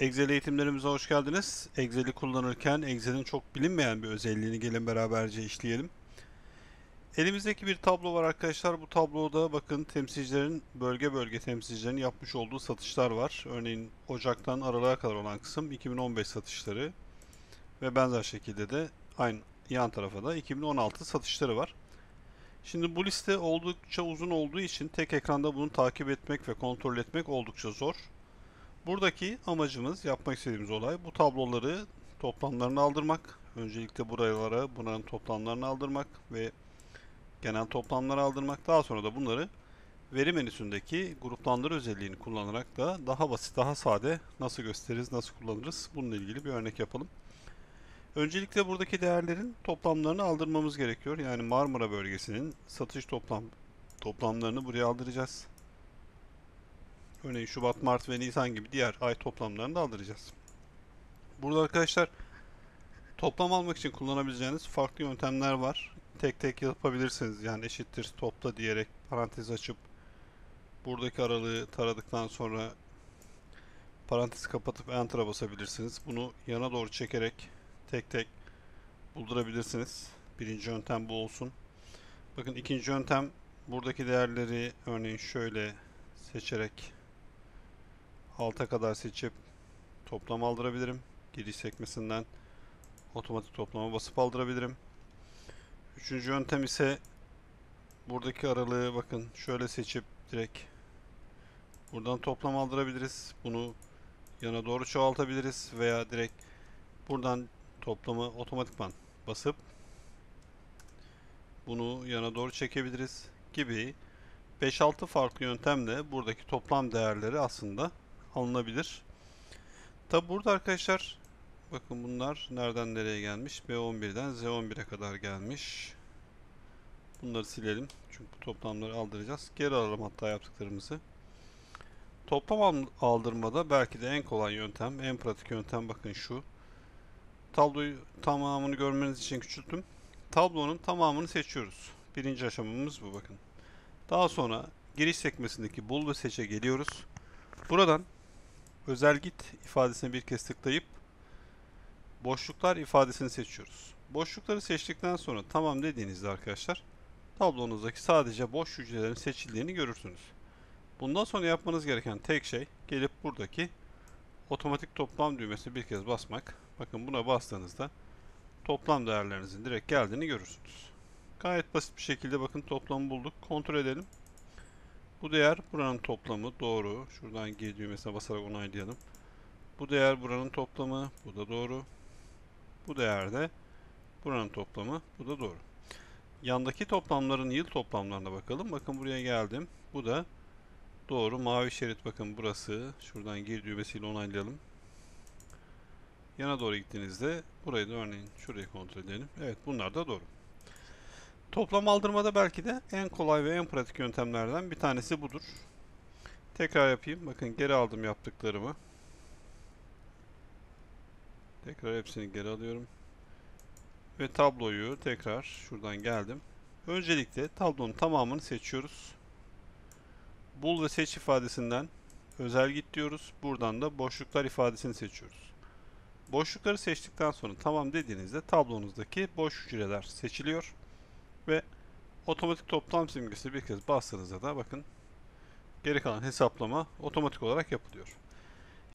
Excel eğitimlerimize hoş geldiniz. Excel'i kullanırken Excel'in çok bilinmeyen bir özelliğini gelin beraberce işleyelim. Elimizdeki bir tablo var arkadaşlar. Bu tabloda bakın temsilcilerin bölge bölge temsilcilerin yapmış olduğu satışlar var. Örneğin Ocak'tan Aralık'a kadar olan kısım 2015 satışları ve benzer şekilde de aynı yan tarafa da 2016 satışları var. Şimdi bu liste oldukça uzun olduğu için tek ekranda bunu takip etmek ve kontrol etmek oldukça zor. Buradaki amacımız, yapmak istediğimiz olay bu tabloları toplamlarını aldırmak. Öncelikle buralara bunların toplamlarını aldırmak ve genel toplamları aldırmak. Daha sonra da bunları veri menüsündeki gruplandır özelliğini kullanarak da daha basit, daha sade nasıl gösteririz, nasıl kullanırız bununla ilgili bir örnek yapalım. Öncelikle buradaki değerlerin toplamlarını aldırmamız gerekiyor. Yani Marmara bölgesinin satış toplam toplamlarını buraya aldıracağız. Örneğin Şubat, Mart ve Nisan gibi diğer ay toplamlarını da aldıracağız. Burada arkadaşlar toplam almak için kullanabileceğiniz farklı yöntemler var. Tek tek yapabilirsiniz. Yani eşittir topla diyerek parantez açıp buradaki aralığı taradıktan sonra parantezi kapatıp enter'a basabilirsiniz. Bunu yana doğru çekerek tek tek buldurabilirsiniz. Birinci yöntem bu olsun. Bakın ikinci yöntem buradaki değerleri örneğin şöyle seçerek alta kadar seçip toplam aldırabilirim. Giriş sekmesinden otomatik toplama basıp aldırabilirim. Üçüncü yöntem ise buradaki aralığı bakın şöyle seçip direkt buradan toplam aldırabiliriz. Bunu yana doğru çoğaltabiliriz veya direkt buradan toplamı otomatikman basıp bunu yana doğru çekebiliriz gibi 5-6 farklı yöntemle buradaki toplam değerleri aslında alınabilir. Tabi burada arkadaşlar bakın bunlar nereden nereye gelmiş? B11'den Z11'e kadar gelmiş. Bunları silelim. Çünkü bu toplamları aldıracağız. Geri alalım hatta yaptıklarımızı. Toplam aldırmada belki de en kolay yöntem, en pratik yöntem bakın şu. Tabloyu tamamını görmeniz için küçülttüm. Tablonun tamamını seçiyoruz. Birinci aşamamız bu bakın. Daha sonra giriş sekmesindeki bul ve seçe geliyoruz. Buradan özel git ifadesine bir kez tıklayıp boşluklar ifadesini seçiyoruz. Boşlukları seçtikten sonra tamam dediğinizde arkadaşlar tablonuzdaki sadece boş hücrelerin seçildiğini görürsünüz. Bundan sonra yapmanız gereken tek şey gelip buradaki otomatik toplam düğmesine bir kez basmak. Bakın buna bastığınızda toplam değerlerinizin direkt geldiğini görürsünüz. Gayet basit bir şekilde bakın toplamı bulduk. Kontrol edelim. Bu değer buranın toplamı doğru. Şuradan G düğmesine basarak onaylayalım. Bu değer buranın toplamı. Bu da doğru. Bu değer de buranın toplamı. Bu da doğru. Yandaki toplamların yıl toplamlarına bakalım. Bakın buraya geldim. Bu da doğru. Mavi şerit bakın burası. Şuradan gir düğmesiyle onaylayalım. Yana doğru gittiğinizde burayı da örneğin şurayı kontrol edelim. Evet bunlar da doğru. Toplam aldırmada belki de en kolay ve en pratik yöntemlerden bir tanesi budur. Tekrar yapayım. Bakın geri aldım yaptıklarımı. Tekrar hepsini geri alıyorum. Ve tabloyu tekrar şuradan geldim. Öncelikle tablonun tamamını seçiyoruz. Bul ve seç ifadesinden özel git diyoruz. Buradan da boşluklar ifadesini seçiyoruz. Boşlukları seçtikten sonra tamam dediğinizde tablonuzdaki boş hücreler seçiliyor ve otomatik toplam simgesi bir kez bastığınızda da bakın geri kalan hesaplama otomatik olarak yapılıyor.